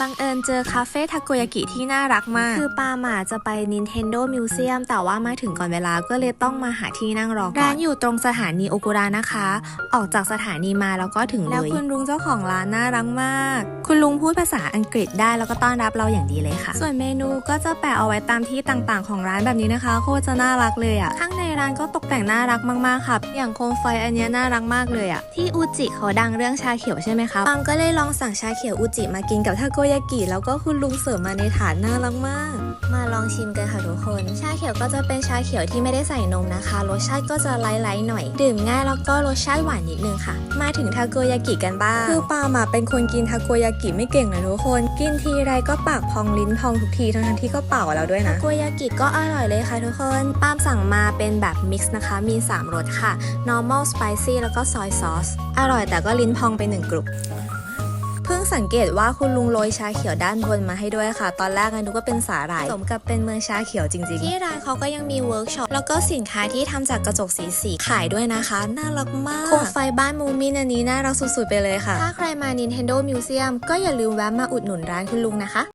บังเอิญเจอคาเฟ่ทาโกยากิที่น่ารักมาก คือปาหมาจะไป Nintendo Museum แต่ว่ามาถึงก่อนเวลาก็เลยต้องมาหาที่นั่งรอก่อนร้านอยู่ตรงสถานีโอกุระนะคะ ออกจากสถานีมาแล้วก็ถึงเลย แล้วคุณลุงเจ้าของร้านน่ารักมาก คุณลุงพูดภาษาอังกฤษได้แล้วก็ต้อนรับเราอย่างดีเลยค่ะ ส่วนเมนูก็จะแปะเอาไว้ตามที่ต่างๆ ของร้านแบบนี้นะคะ โคตรจะน่ารักเลยอะ่ะข้างในร้านก็ตกแต่งน่ารักมากๆค่ะอย่างโคมไฟอันเนี้ยน่ารักมากเลยอะ่ะที่อูจิเขาดังเรื่องชาเขียวใช่ไหมคะปามก็เลยลองสั่งชาเขียวอูจิมากินกับทาโกยากิแล้วก็คุณลุงเสิร์ฟมาในถาดน่ารักมาก มาลองชิมกันค่ะทุกคน ชาเขียวก็จะเป็นชาเขียวที่ไม่ได้ใส่นมนะคะ รสชาติก็จะไลท์ๆหน่อย ดื่มง่ายแล้วก็รสชาติหวานนิดนึงค่ะ มาถึงทาโกยากิกันบ้าง คือปามาเป็นคนกินทาโกยากิไม่เก่งเลยทุกคน กินทีไรก็ปากพองลิ้นพองทุกทีทั้งๆที่ก็เป่าแล้วด้วยนะทาโกยากิก็อร่อยเลยค่ะทุกคนปามสั่งมาเป็นแบบมิกซ์นะคะ มี 3รสค่ะ normal spicy แล้วก็ soy sauce อร่อยแต่ก็ลิ้นพองไปหนึ่งกลุ่ม เพิ่งสังเกตว่าคุณลุงโรยชาเขียวด้านบนมาให้ด้วยค่ะ ตอนแรกนึกว่าเป็นสาหร่ายสมกับเป็นเมืองชาเขียวจริงๆ ที่ร้านเขาก็ยังมีเวิร์กช็อปแล้วก็สินค้าที่ทำจากกระจกสีสีขายด้วยนะคะ น่ารักมากโคมไฟบ้านมูมินอันนี้น่ารักสุดๆไปเลยค่ะ ถ้าใครมา Nintendo Museum ก็อย่าลืมแวะมาอุดหนุนร้านคุณลุงนะคะ